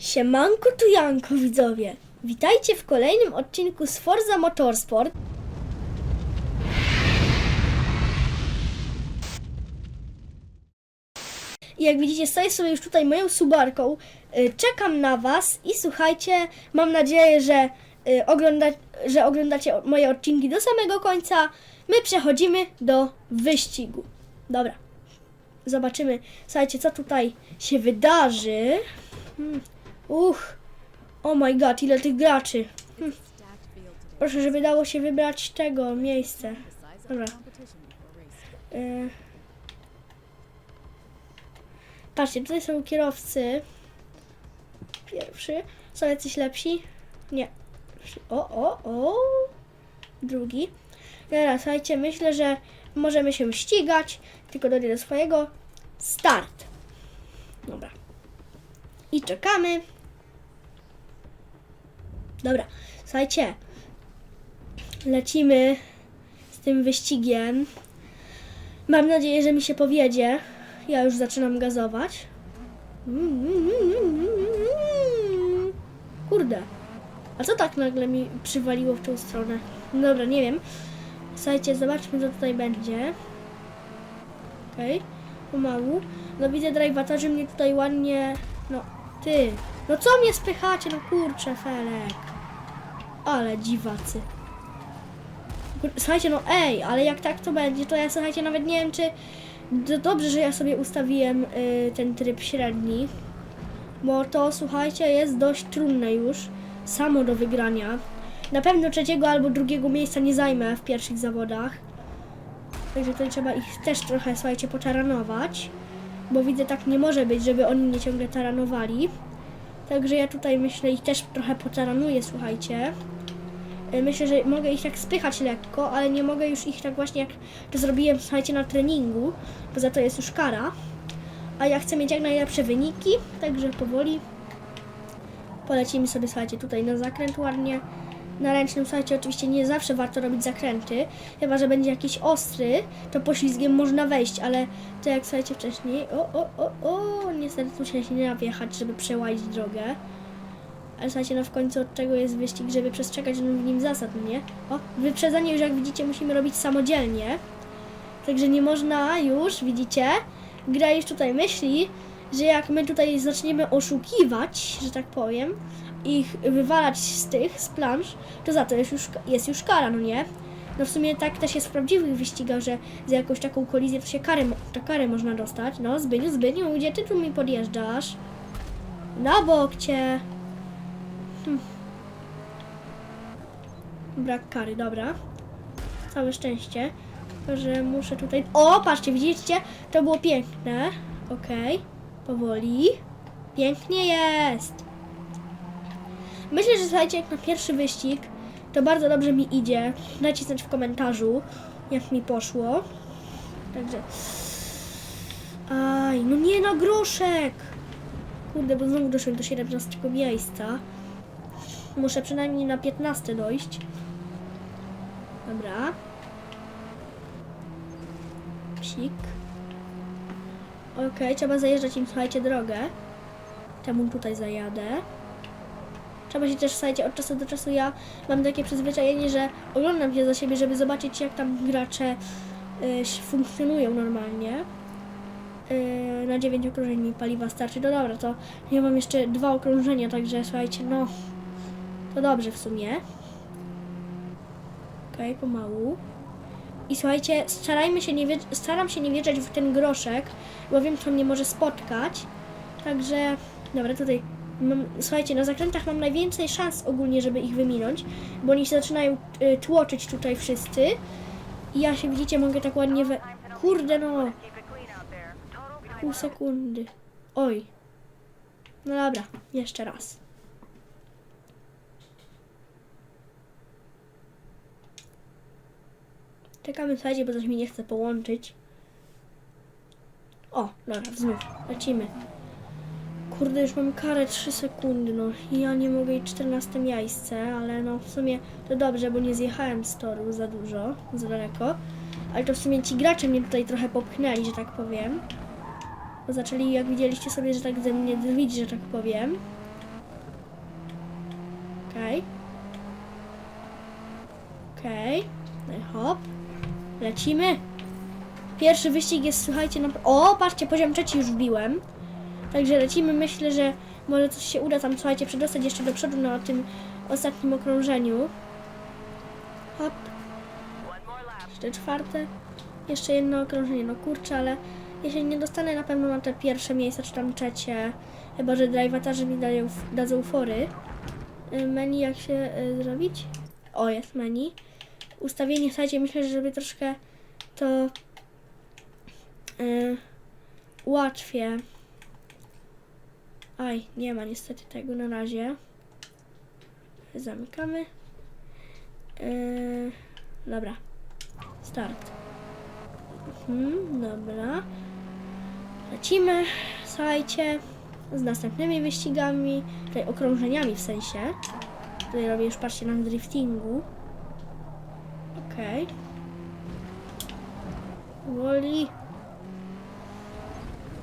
Siemanko tu Janko widzowie. Witajcie w kolejnym odcinku z Forza Motorsport. I jak widzicie, stoję sobie już tutaj moją subarką. Y, Czekam na Was i słuchajcie, mam nadzieję, że, y, ogląda, że oglądacie moje odcinki do samego końca. My przechodzimy do wyścigu. Dobra, zobaczymy, słuchajcie, co tutaj się wydarzy. Hmm. Uch, oh my god, ile tych graczy. Hmm. Proszę, żeby dało się wybrać tego miejsce. Dobra. Y... Patrzcie, tutaj są kierowcy. Pierwszy. Są jacyś lepsi? Nie. O, o, o. Drugi. Dobra, słuchajcie, myślę, że możemy się ścigać. Tylko dojdę do swojego. Start. Dobra. I czekamy. Dobra, słuchajcie. Lecimy z tym wyścigiem. Mam nadzieję, że mi się powiedzie. Ja już zaczynam gazować. Kurde. A co tak nagle mi przywaliło w tą stronę? Dobra, nie wiem. Słuchajcie, zobaczmy co tutaj będzie. Okej, okay. pomału. No widzę drajwatorzy mnie tutaj ładnie... No, ty. No co mnie spychacie? No kurczę, Felek. Ale dziwacy. Słuchajcie, no ej, ale jak tak to będzie, to ja słuchajcie, nawet nie wiem, czy... To dobrze, że ja sobie ustawiłem y, ten tryb średni, bo to, słuchajcie, jest dość trudne już, samo do wygrania. Na pewno trzeciego albo drugiego miejsca nie zajmę w pierwszych zawodach. Także tutaj trzeba ich też trochę, słuchajcie, potaranować. Bo widzę, tak nie może być, żeby oni mnie ciągle taranowali. Także ja tutaj myślę, ich też trochę potaranuję, słuchajcie. Y, Myślę, że mogę ich tak spychać lekko, ale nie mogę już ich tak właśnie jak to zrobiłem, słuchajcie, na treningu, bo za to jest już kara. A ja chcę mieć jak najlepsze wyniki, także powoli polecimy sobie, słuchajcie, tutaj na zakręt ładnie. Na ręcznym, słuchajcie, oczywiście nie zawsze warto robić zakręty, chyba, że będzie jakiś ostry, to poślizgiem można wejść, ale to jak, słuchajcie, wcześniej, o, o, o, o, niestety tu się nie da wjechać, żeby przełazić drogę. Ale słuchajcie, no w końcu od czego jest wyścig, żeby przestrzegać w nim zasad, no nie? O, wyprzedzanie już jak widzicie musimy robić samodzielnie. Także nie można już, widzicie? Gra już tutaj myśli, że jak my tutaj zaczniemy oszukiwać, że tak powiem, ich wywalać z tych, z planż, to za to jest już, jest już kara, no nie? No w sumie tak też jest w prawdziwych wyścigach, że za jakąś taką kolizję to się kary, to można dostać. No, Zbyniu, Zbyniu, gdzie ty tu mi podjeżdżasz? Na bok cię. Brak kary, dobra. Całe szczęście. Że muszę tutaj... O, patrzcie, widzicie? To było piękne. Okej. Powoli. Pięknie jest. Myślę, że słuchajcie, jak na pierwszy wyścig, to bardzo dobrze mi idzie. Dajcie znać w komentarzu, jak mi poszło. Także... Aj, no nie na groszek! Kurde, bo znowu doszłem do 17 miejsca. Muszę przynajmniej na 15 dojść. Dobra. Psik. Okej, trzeba zajeżdżać im, słuchajcie, drogę. Temu tutaj zajadę. Trzeba się też, słuchajcie, od czasu do czasu ja mam takie przyzwyczajenie, że oglądam się za siebie, żeby zobaczyć, jak tam gracze y, funkcjonują normalnie. Y, na 9 okrążeń mi paliwa starczy. No dobra, to ja mam jeszcze dwa okrążenia, także słuchajcie, no to dobrze w sumie. Okej, pomału. I słuchajcie, starajmy się nie staram się nie wjeżdżać w ten groszek, bo wiem, co mnie może spotkać. Także, dobra, tutaj mam, słuchajcie, na zakrętach mam najwięcej szans ogólnie, żeby ich wyminąć, bo oni się zaczynają y, tłoczyć tutaj wszyscy. I ja się, widzicie, mogę tak ładnie we... Kurde no, pół sekundy. Oj. No dobra, jeszcze raz. Czekamy, słuchajcie, bo coś mi nie chce połączyć. O, dobra, znów. Lecimy. Kurde, już mam karę 3 sekundy, no. I ja nie mogę iść 14 miejsce, ale no w sumie to dobrze, bo nie zjechałem z toru za dużo, za daleko. Ale to w sumie ci gracze mnie tutaj trochę popchnęli, że tak powiem. Bo zaczęli, jak widzieliście sobie, że tak ze mnie drwić, że tak powiem. Okej. Okej. No i hop. Lecimy. Pierwszy wyścig jest, słuchajcie, na... O, patrzcie, poziom trzeci już wbiłem. Także lecimy. Myślę, że może coś się uda tam, słuchajcie, przedostać jeszcze do przodu na tym ostatnim okrążeniu. Hop. Jeszcze czwarte. Jeszcze jedno okrążenie. No kurczę, ale jeśli nie dostanę na pewno na te pierwsze miejsca, czy tam trzecie, chyba że drive'atarzy mi dają, dadzą fory. Y, Menu jak się y, zrobić? O, jest menu. Ustawienie, słuchajcie, myślę, że żeby troszkę to y, ułatwię. Aj, nie ma niestety tego na razie. Zamykamy. Yy, dobra. Start. Mhm, dobra. Lecimy, słuchajcie, z następnymi wyścigami, tutaj okrążeniami w sensie. Tutaj robię już, patrzcie, na driftingu. Okej. Woli.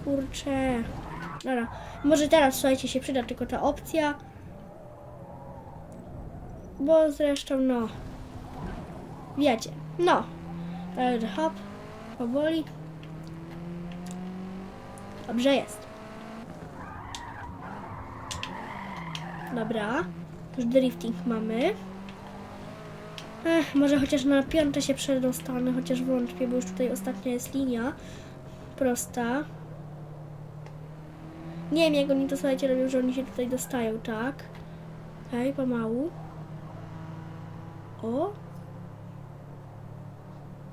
Kurczę. Dobra. Może teraz, słuchajcie, się przyda tylko ta opcja. Bo zresztą, no. Wiecie. No. Hop. Powoli. Dobrze jest. Dobra. Już drifting mamy. Ech, może chociaż na piąte się przedostanę, chociaż wątpię, bo już tutaj ostatnia jest linia prosta. Nie wiem, jak oni to słuchajcie robią, że oni się tutaj dostają, tak? Okej, pomału. O!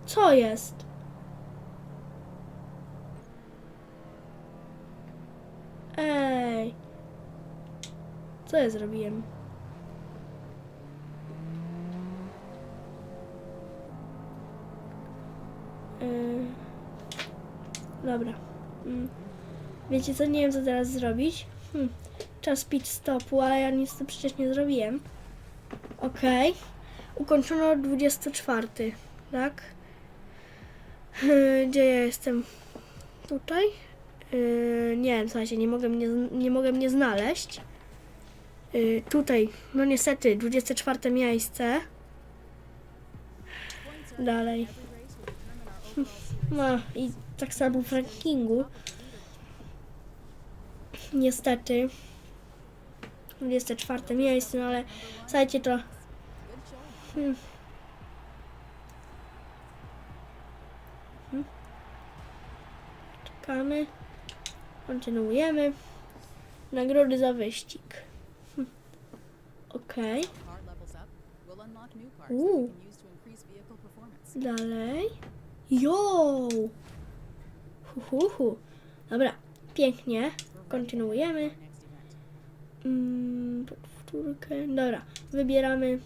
Co jest? Ej! Co ja zrobiłem? Yy. Dobra. Mm. Wiecie co? Nie wiem co teraz zrobić. Hm. Czas pit stopu, ale ja nic tu przecież nie zrobiłem. Okej. Ukończono 24, tak? Gdzie ja jestem? Tutaj? Yy, nie wiem, słuchajcie, nie mogę mnie, nie mogę mnie znaleźć. Yy, tutaj, no niestety, 24 miejsce. Dalej. No i tak samo w rankingu. Niestety. 24 miejsce, no ale słuchajcie to. Hmm. Hmm. Czekamy. Kontynuujemy. Nagrody za wyścig. Hmm. Vehicle performance. Dalej. Jo! Hu, hu, hu. Dobra, pięknie. Kontynuujemy. Mm. Dobra, wybieramy.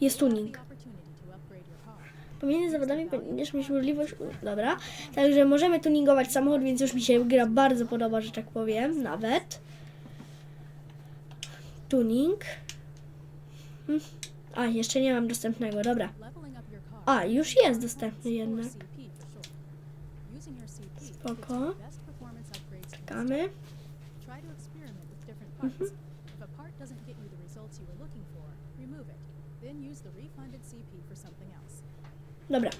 Jest tuning. Pomiędzy zawodami będziesz mieć możliwość. Dobra, także możemy tuningować samochód, więc już mi się gra bardzo podoba, że tak powiem. Nawet. Tuning. Hmm. A, jeszcze nie mam dostępnego, dobra. A, już jest dostępny jednak. Spoko. on it? Try to experiment with different mm-hmm. parts. Mm -hmm. If a part doesn't get you the results you were looking for, remove it. Then use the refunded CP for something else. Dobra,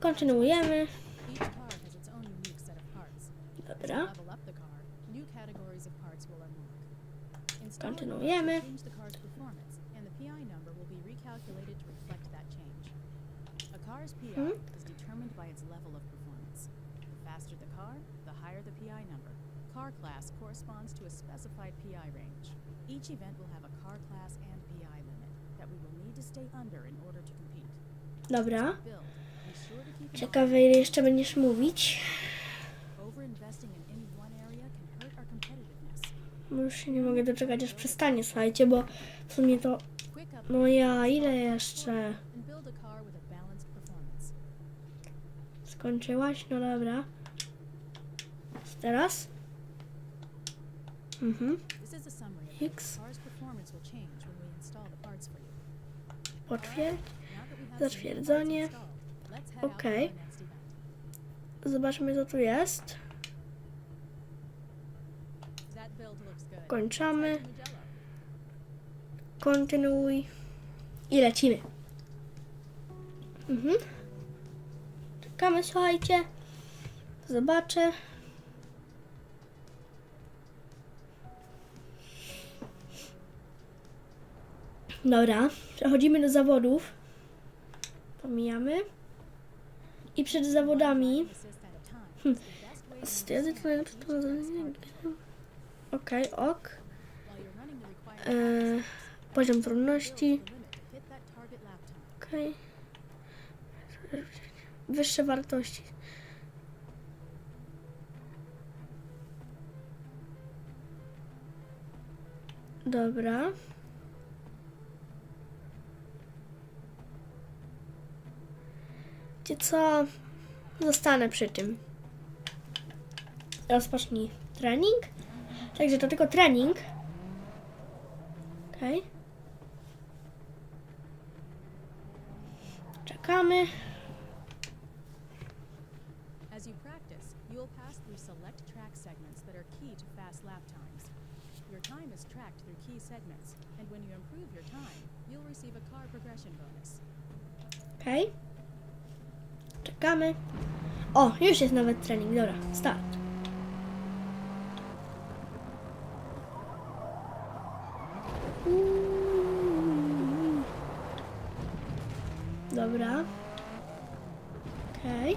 kontynuujemy. Dobra. Kontynuujemy. car's PI hmm? is determined by its level of performance. The faster the car, the higher the PI number. Car class corresponds to a specified PI range. Each event will have a car class and PI limit that we will need to stay under in order to compete. Dobra. Ciekawe, ile jeszcze będziesz mówić. Już się nie mogę doczekać, aż przestanie, słuchajcie, bo w sumie to. No ja, ile jeszcze? Skończyłaś? No dobra. Teraz? Mhm. X. Potwierdź. Zatwierdzenie. event. Zobaczmy, co tu jest. Kończamy. Kontynuuj i lecimy. Mhm. Czekamy, słuchajcie. Zobaczę. Dobra, przechodzimy do zawodów. Pomijamy. I przed zawodami. To Okej, ok. E, poziom trudności. Okej. Wyższe wartości. Dobra. Wiecie co? Zostanę przy tym. Rozpocznij trening. Także to tylko trening. Okej. Czekamy. As you practice, you will pass through select track segments that are key to fast lap times. Your time is tracked through key segments, and when you improve your time, you'll receive a car progression bonus. Okej. Czekamy. O, już jest nawet trening. Dobra, start. Dobra. Okej.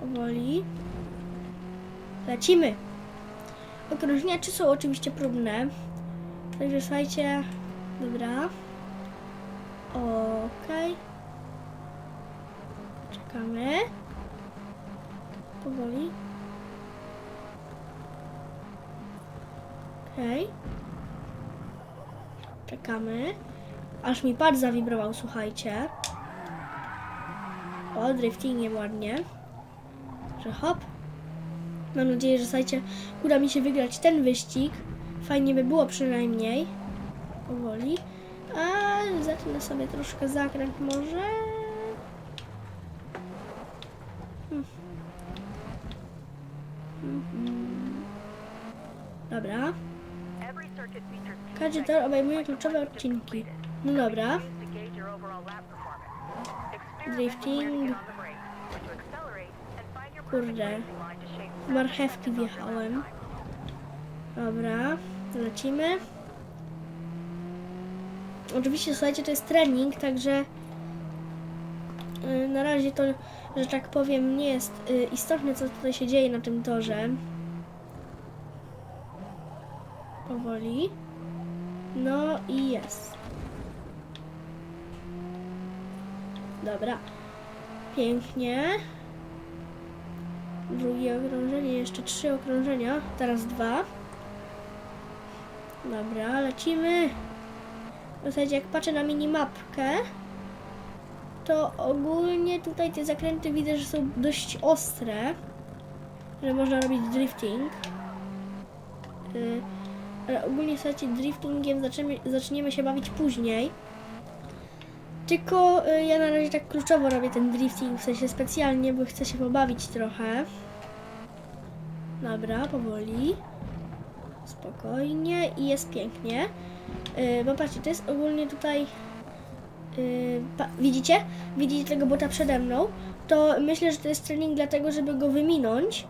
Powoli. Lecimy. Okrążniacze są oczywiście próbne. Także słuchajcie. Dobra. Okej. Czekamy. Powoli. Okej. Czekamy. Aż mi pad zawibrował, słuchajcie. O, driftingiem ładnie. Że hop. Mam nadzieję, że słuchajcie, uda mi się wygrać ten wyścig. Fajnie by było przynajmniej. Powoli. A zacznę sobie troszkę zakręt może. Mhm. Dobra. Każdy tor obejmuje kluczowe odcinki. No dobra. Drifting. Kurde. Marchewki wjechałem. Dobra. Lecimy. Oczywiście, słuchajcie, to jest trening, także y, na razie to, że tak powiem, nie jest y, istotne, co tutaj się dzieje na tym torze. Powoli. No i jest. Dobra. Pięknie. Drugie okrążenie, jeszcze trzy okrążenia. Teraz dwa. Dobra, lecimy. W zasadzie jak patrzę na minimapkę, to ogólnie tutaj te zakręty widzę, że są dość ostre. Że można robić drifting. Y, ale ogólnie słuchajcie, driftingiem zaczniemy, zaczniemy się bawić później. Tylko y, ja na razie tak kluczowo robię ten drifting, w sensie specjalnie, bo chcę się pobawić trochę. Dobra, powoli. Spokojnie i jest pięknie. Yy, bo patrzcie, to jest ogólnie tutaj. Pa, widzicie? Widzicie tego bota przede mną? To myślę, że to jest trening dlatego, żeby go wyminąć.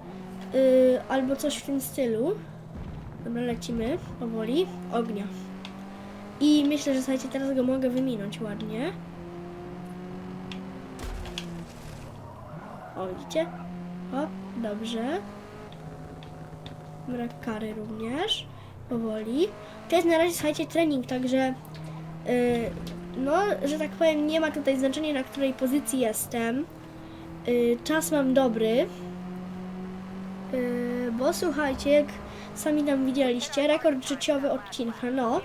Yy, albo coś w tym stylu. Dobra, lecimy powoli. Ognia. I myślę, że słuchajcie, teraz go mogę wyminąć ładnie. O, widzicie? O, dobrze. Brak kary również. Powoli. To jest na razie, słuchajcie, trening, także yy, no, że tak powiem, nie ma tutaj znaczenia, na której pozycji jestem. Yy, czas mam dobry. Yy, bo słuchajcie, jak sami tam widzieliście, rekord życiowy odcinka, no.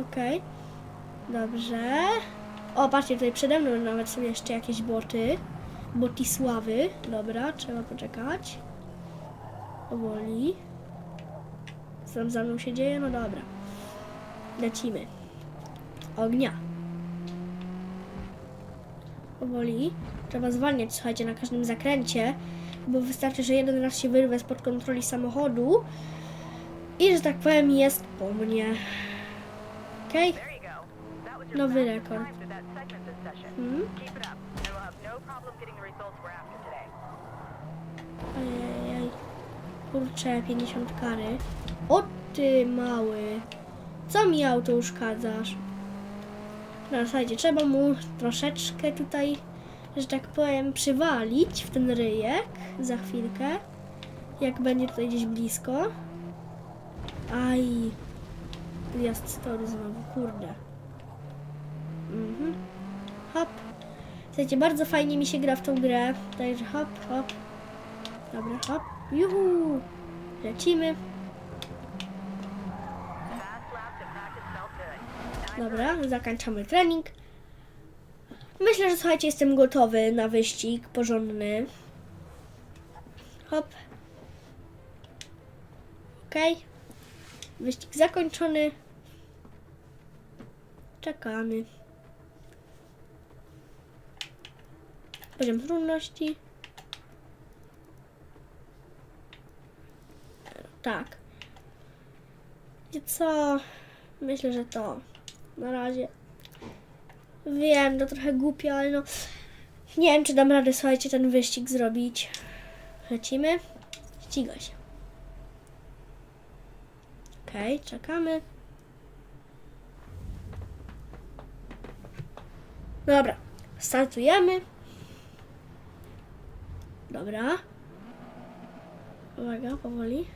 Okej. Dobrze. O, patrzcie, tutaj przede mną nawet są jeszcze jakieś boty. Botisławy. Dobra, trzeba poczekać. Powoli. Co tam za mną się dzieje? No dobra. Lecimy. Ognia. Powoli. Trzeba zwalniać, słuchajcie, na każdym zakręcie, bo wystarczy, że jeden raz się wyrwę spod kontroli samochodu i, że tak powiem, jest po mnie. Okej. Your Nowy rekord. have no. Ojej. Kurczę, 50 kary. O ty mały. Co mi auto uszkadzasz? No słuchajcie, trzeba mu troszeczkę tutaj, że tak powiem, przywalić w ten ryjek za chwilkę. Jak będzie tutaj gdzieś blisko. Aj. Gwiazd story znowu, kurde. Mhm. Hop. Słuchajcie, bardzo fajnie mi się gra w tą grę. Także hop, hop. Dobra, hop. Juhu! Lecimy. Dobra, zakończamy trening. Myślę, że słuchajcie, jestem gotowy na wyścig porządny. Hop. Okej. Wyścig zakończony. Czekamy. Poziom trudności. Tak. Wiecie co? Myślę, że to. Na razie. Wiem, to trochę głupio, ale no. Nie wiem, czy dam radę, słuchajcie, ten wyścig zrobić. Lecimy. Ściga się. Okej, czekamy. Dobra, startujemy. Dobra. Uwaga, powoli.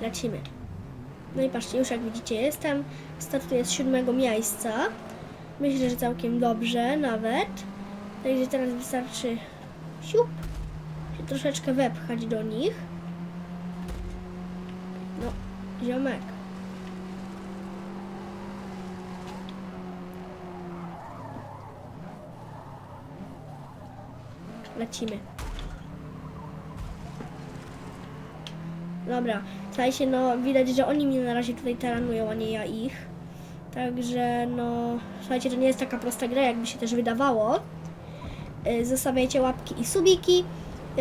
Lecimy. No i patrzcie, już jak widzicie jestem. Startuję z siódmego miejsca. Myślę, że całkiem dobrze nawet. Także teraz wystarczy siup, się troszeczkę wepchać do nich. No, ziomek. Lecimy. Dobra, słuchajcie, no widać, że oni mnie na razie tutaj taranują, a nie ja ich. Także no, słuchajcie, to nie jest taka prosta gra, jakby się też wydawało. Y, Zostawiajcie łapki i subiki.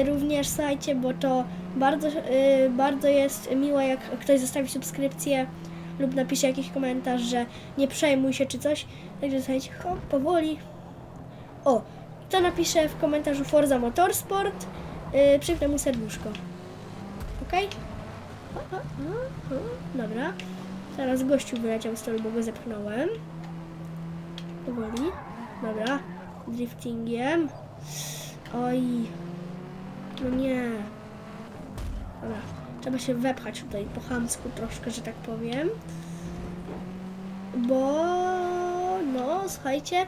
Również słuchajcie, bo to bardzo, y, bardzo jest miłe, jak ktoś zostawi subskrypcję lub napisze jakiś komentarz, że nie przejmuj się czy coś. Także słuchajcie, hop, powoli. O, kto napisze w komentarzu Forza Motorsport, yy, mu serduszko. Okej? Dobra. Teraz gościu wyleciał z bo go zepchnąłem. Powoli. Dobra. Driftingiem. Oj. No nie. Dobra. Trzeba się wepchać tutaj po chamsku troszkę, że tak powiem. Bo... No, słuchajcie.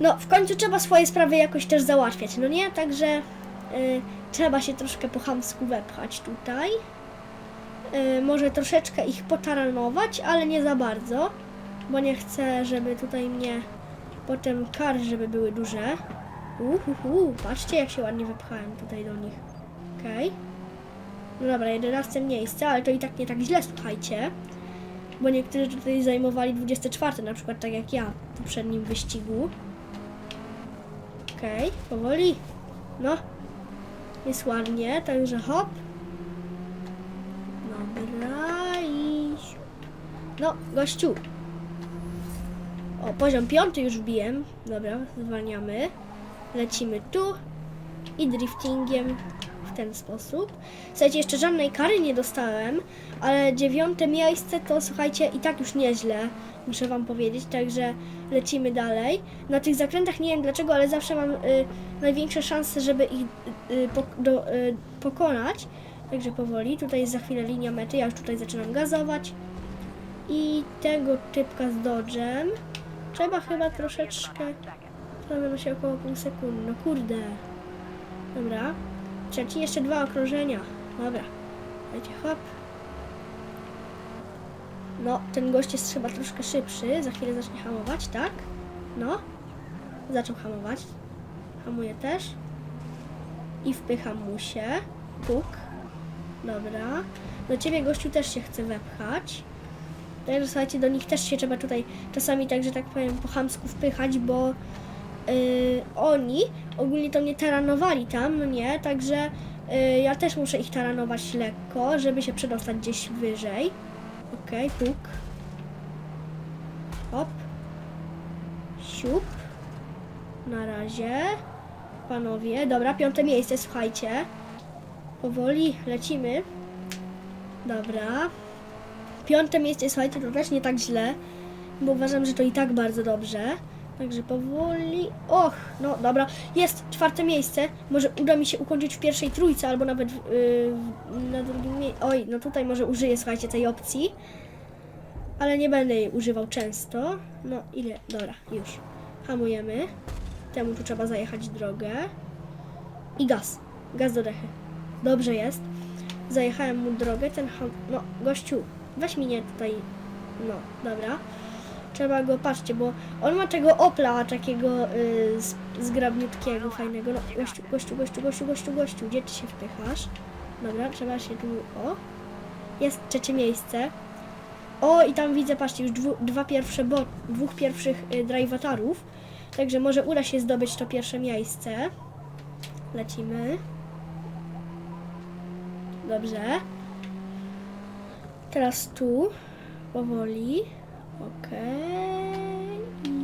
No, w końcu trzeba swoje sprawy jakoś też załatwiać, no nie? Także y, trzeba się troszkę po chamsku wepchać tutaj. Y, może troszeczkę ich potaranować, ale nie za bardzo, bo nie chcę, żeby tutaj mnie potem kary, żeby były duże. Uhuhu, patrzcie jak się ładnie wepchałem tutaj do nich. Okej. No dobra, 11 miejsce, ale to i tak nie tak źle, słuchajcie. Bo niektórzy tutaj zajmowali 24, na przykład tak jak ja w poprzednim wyścigu. Okej, powoli. No. Jest ładnie, także hop. Dobra i... No, gościu. O, poziom piąty już wbiłem. Dobra, zwalniamy. Lecimy tu. I driftingiem w ten sposób. Słuchajcie, jeszcze żadnej kary nie dostałem, ale dziewiąte miejsce to słuchajcie i tak już nieźle, muszę wam powiedzieć, także lecimy dalej. Na tych zakrętach nie wiem dlaczego, ale zawsze mam y, największe szanse, żeby ich y, do, y, pokonać. Także powoli, tutaj jest za chwilę linia mety, ja już tutaj zaczynam gazować. I tego typka z dodżem trzeba chyba troszeczkę, zastanawiam się około pół sekundy, no kurde. Dobra, trzeci, jeszcze dwa okrążenia, dobra, dajcie hop. No, ten gość jest chyba troszkę szybszy, za chwilę zacznie hamować, tak? No, zaczął hamować, hamuje też i wpycham mu się, puk. Dobra. Do ciebie gościu też się chce wepchać. Także słuchajcie, do nich też się trzeba tutaj czasami tak, że tak powiem, po chamsku wpychać, bo yy, oni ogólnie to mnie taranowali tam, no nie? Także yy, ja też muszę ich taranować lekko, żeby się przedostać gdzieś wyżej. Okej, puk. Hop. Siup. Na razie. Panowie, dobra, piąte miejsce, słuchajcie. Powoli lecimy. Dobra. Piąte miejsce, słuchajcie, to też nie tak źle, bo uważam, że to i tak bardzo dobrze. Także powoli. Och, no dobra. Jest czwarte miejsce. Może uda mi się ukończyć w pierwszej trójce, albo nawet yy, na drugim miejscu. Oj, no tutaj może użyję, słuchajcie, tej opcji. Ale nie będę jej używał często. No, ile? Dobra, już. Hamujemy. Temu tu trzeba zajechać drogę. I gaz. Gaz do dechy. Dobrze jest. Zajechałem mu drogę. Ten ham... No, gościu, weź mnie tutaj. No, dobra. Trzeba go, patrzcie, bo on ma tego Opla takiego y, zgrabniutkiego, fajnego. No, gościu, gościu, gościu, gościu, gościu, gościu, gdzie ty się wpychasz? Dobra, trzeba się tu, o. Jest trzecie miejsce. O, i tam widzę, patrzcie, już dwu, dwa pierwsze bot, dwóch pierwszych y, drivatarów. Także może uda się zdobyć to pierwsze miejsce. Lecimy. Dobrze. Teraz tu. Powoli. Okej.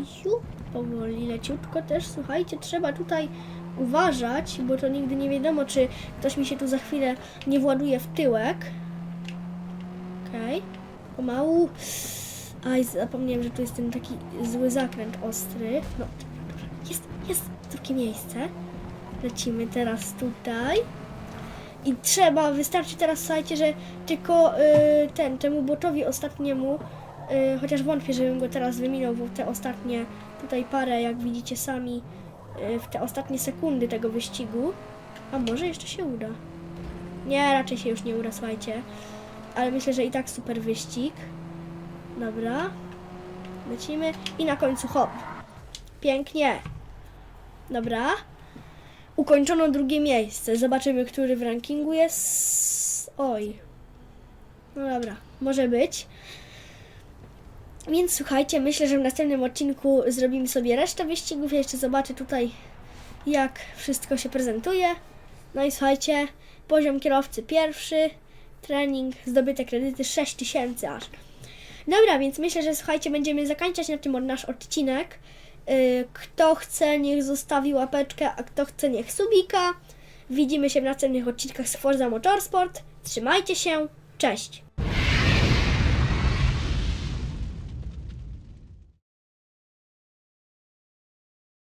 Siup. Powoli, leciutko też. Słuchajcie, trzeba tutaj uważać, bo to nigdy nie wiadomo, czy ktoś mi się tu za chwilę nie właduje w tyłek. Okej. Pomału. Aj, zapomniałem, że tu jest ten taki zły zakręt ostry. No. Jest, jest drugie miejsce. Lecimy teraz tutaj. I trzeba, wystarczy teraz, słuchajcie, że tylko y, ten, temu botowi ostatniemu, y, chociaż wątpię, żebym go teraz wyminął, bo te ostatnie, tutaj parę, jak widzicie sami, y, w te ostatnie sekundy tego wyścigu. A może jeszcze się uda? Nie, raczej się już nie uda, słuchajcie. Ale myślę, że i tak super wyścig. Dobra. Lecimy. I na końcu hop. Pięknie. Dobra. Ukończono drugie miejsce. Zobaczymy, który w rankingu jest. Oj. No dobra, może być. Więc słuchajcie, myślę, że w następnym odcinku zrobimy sobie resztę wyścigów. Ja jeszcze zobaczę tutaj, jak wszystko się prezentuje. No i słuchajcie, poziom kierowcy pierwszy, trening, zdobyte kredyty 6000 aż. Dobra, więc myślę, że słuchajcie, będziemy zakończać na tym nasz odcinek. Yy, Kto chce, niech zostawi łapeczkę, a kto chce, niech subika. Widzimy się w następnych odcinkach z Forza Motorsport. Trzymajcie się, cześć!